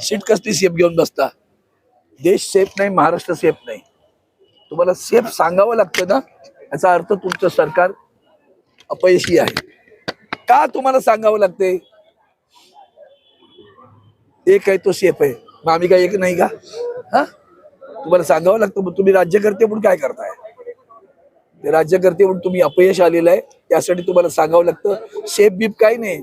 Seat कसली safe घेऊन बसता? देश सेफ नाही महाराष्ट्र सेफ नाही. तुम्हाला सेफ सांगावं लागतं ना? याचा अर्थ तुमचं सरकार अपयशी आहे. का तुम्हाला सांगावं लागते एक आहे तो सेफ आहे. मग आम्ही काय एक नाही का? हा? तुम्हाला सांगावं लागतं मग तुम्ही राज्यकर्ते म्हणून काय करताय? ते राज्यकर्ते म्हणून तुम्ही अपयश आलेलं आहे त्यासाठी तुम्हाला सांगावं लागतं सेफ बीप काही नाही.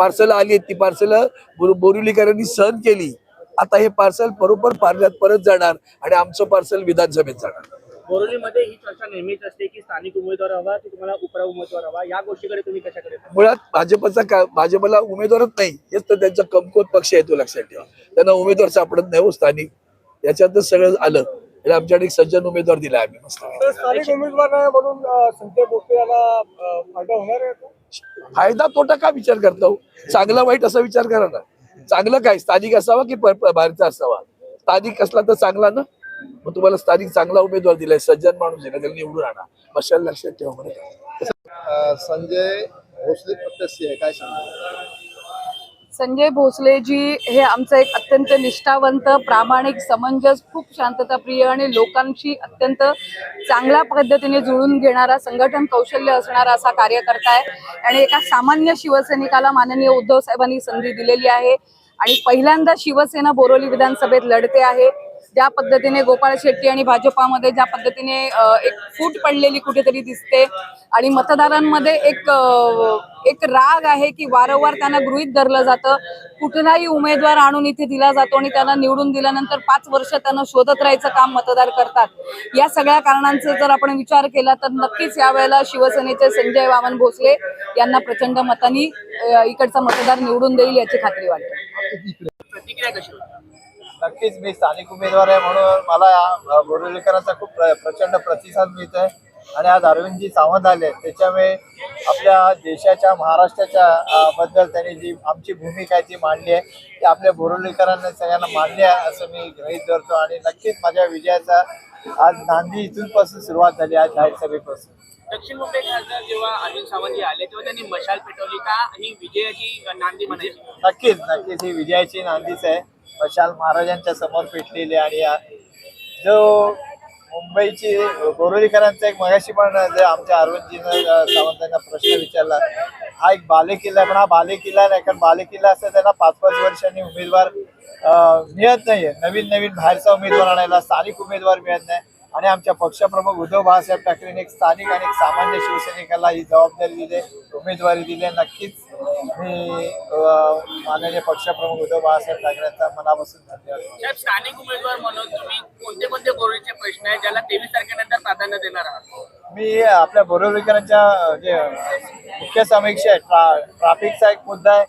पार्सल आली आहेत ती पार्सल बोरिवलीकरांनी सहन केली. आता हे पार्सल बरोबर पार्ल्यात परत जाणार आणि आमचं पार्सल विधानसभेत जाणार. बोरिवलीमध्ये ही चर्चा नेहमीच असते की स्थानिक उमेदवार हवा की तुम्हाला उपरा उमेदवार हवा? या गोष्टीकडे तुम्ही कशाकडे? मुळात भाजपचा का भाजपला उमेदवारच नाही. हेच तर त्यांचा कमकुवत पक्ष आहे तो लक्षात ठेवा. त्यांना उमेदवार सापडत नाही हो स्थानिक. याच्यातच सगळं आलं. आणि आमच्याकडे एक सज्जन उमेदवार दिला आम्ही. मस्त. उमेदवार म्हणून संजय याला फायदा होणार आहे? फायदा तोटा का विचार करता? हो चांगला वाईट असा विचार करा ना. चांगलं काय? स्थानिक असावा की बाहेरचा असावा? स्थानिक असला तर चांगला ना? मग तुम्हाला स्थानिक चांगला उमेदवार दिलाय सज्जन माणूस आहे ना त्याला निवडून आणा. मशाल लक्षात ठेवा संजय भोसले प्रत्यक्ष आहे काय सांगा? संजय भोसलेजी हे आमचं एक अत्यंत निष्ठावंत प्रामाणिक समंजस खूप शांतताप्रिय आणि लोकांशी अत्यंत चांगल्या पद्धतीने जुळून घेणारा संघटन कौशल्य असणारा असा कार्यकर्ता आहे. आणि एका सामान्य शिवसैनिकाला माननीय उद्धव साहेबांनी संधी दिलेली आहे. आणि पहिल्यांदा शिवसेना बोरोली विधानसभेत लढते आहे. ज्या पद्धतीने गोपाळ शेट्टी आणि भाजपामध्ये ज्या पद्धतीने एक फूट पडलेली कुठेतरी दिसते आणि मतदारांमध्ये एक एक राग आहे की वारंवार त्यांना गृहीत धरलं जातं. कुठलाही उमेदवार आणून इथे दिला जातो आणि त्यांना निवडून दिल्यानंतर पाच वर्ष त्यांना शोधत राहायचं काम मतदार करतात. या सगळ्या कारणांचा जर आपण विचार केला तर नक्कीच यावेळेला शिवसेनेचे संजय वामन भोसले यांना प्रचंड मतांनी इकडचा मतदार निवडून देईल याची खात्री वाटते. प्रतिक्रिया कशी नक्कीच मी स्थानिक उमेदवार आहे म्हणून मला बोरिवलीकरांचा खूप प्र- प्रचंड प्रतिसाद मिळत आहे आणि आज अरविंदजी सावंत आले त्याच्यामुळे आपल्या देशाच्या महाराष्ट्राच्या बद्दल त्यांनी जी आमची भूमिका आहे ती मांडली आहे. ती आपल्या बोरिवलीकरांना सगळ्यांना मांडली आहे असं मी गृहीत धरतो. आणि नक्कीच माझ्या विजयाचा आज नांदी इथून पासून सुरुवात झाली आज जाहीर सभेपासून. दक्षिण मुंबई खासदार जेव्हा अरविंद सावंत जे आले तेव्हा त्यांनी मशाल पेटवली का? ही विजयाची नांदी म्हणायची? नक्कीच नक्कीच. ही विजयाची नांदीच आहे. मशाल महाराजांच्या समोर पेटलेली आणि या- जो मुंबईची बोरोलीकरांचा एक मगाशी पण जे आमच्या अरविंदजीनं सावंतांना प्रश्न विचारला हा एक बालेकिल्ला पण हा बालेकिल्ला नाही कारण बालेकिल्ला असं त्यांना पाच पाच वर्षांनी उमेदवार मिळत नाहीये. नवीन नवीन बाहेरचा उमेदवार आणायला स्थानिक उमेदवार मिळत नाही. आणि आमच्या पक्षप्रमुख उद्धव बाळासाहेब ठाकरेंनी एक स्थानिक आणि एक सामान्य शिवसैनिकाला ही जबाबदारी दिली आहे, उमेदवारी दिली. आहे. नक्कीच मी माननीय पक्षप्रमुख उद्धव बाळासाहेब ठाकरेंचा मनापासून धन्यवाद स्थानिक उमेदवार म्हणून तुम्ही कोणते कोणते बोरिवलीचे प्रश्न आहेत ज्याला तेवीस तारखेनंतर प्राधान्य देणार आहात? मी आपल्या बोरिवलीकरांच्या जे मुख्य समीक्षा आहे ट्रा ट्राफिकचा एक मुद्दा आहे.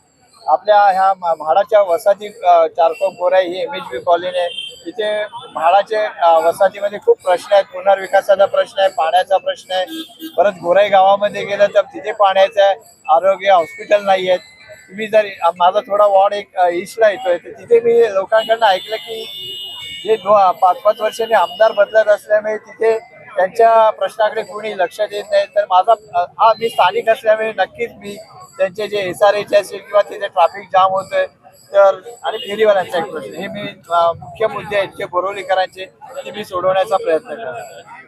आपल्या ह्या म्हाडाच्या अ, चारकोप गोराई ही एम एच बी कॉलनी आहे. तिथे म्हाडाचे वसाहतीमध्ये खूप प्रश्न आहेत पुनर्विकासाचा प्रश्न आहे पाण्याचा प्रश्न आहे. परत गोराई गावामध्ये गेलं तर तिथे पाण्याचं आहे आरोग्य हॉस्पिटल नाही आहेत. तुम्ही जर माझा थोडा वॉर्ड एक ईस्टला येतोय तर तिथे मी लोकांकडनं ऐकलं की जे पाच पाच वर्षांनी आमदार बदलत असल्यामुळे तिथे त्यांच्या प्रश्नाकडे कोणी लक्ष देत नाही. तर माझा हा मी स्थानिक असल्यामुळे नक्कीच मी त्यांचे जे एस आर एच असेल किंवा तिथे ट्रॅफिक जाम होतोय तर आणि फेरीवाल्यांचा एक प्रश्न. हे मी मुख्य मुद्दे आहेत जे बोरवलीकरांचे ते मी सोडवण्याचा प्रयत्न करतो.